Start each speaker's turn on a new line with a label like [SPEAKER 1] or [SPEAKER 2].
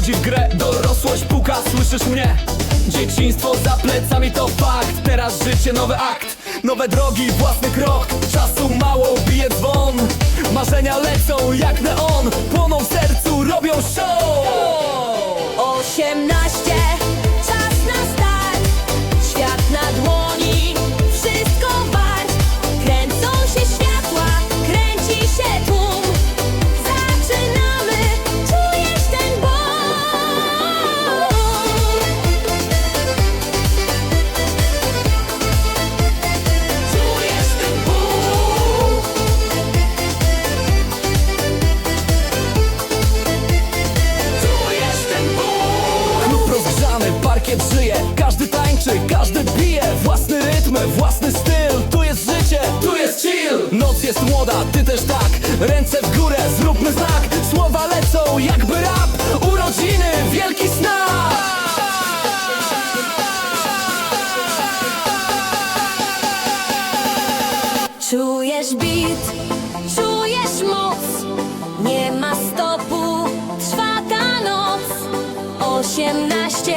[SPEAKER 1] wchodzi w grę Dorosłość puka, słyszysz mnie? Dzieciństwo za plecami to fakt Teraz życie, nowy akt. Nowe drogi, własny krok Czasu mało, bije dzwon. Marzenia lecą jak neon Płoną w sercu, robią show. 18 pakiet żyje Każdy tańczy, każdy bije. Własny rytm, własny styl. Tu jest życie, tu jest chill. Noc jest młoda, ty też tak. Ręce w górę, zróbmy znak. Słowa lecą jakby rap. Urodziny, wielki snap
[SPEAKER 2] Czujesz beat, czujesz moc. Nie ma stopu, trwa ta noc. Osiemnaście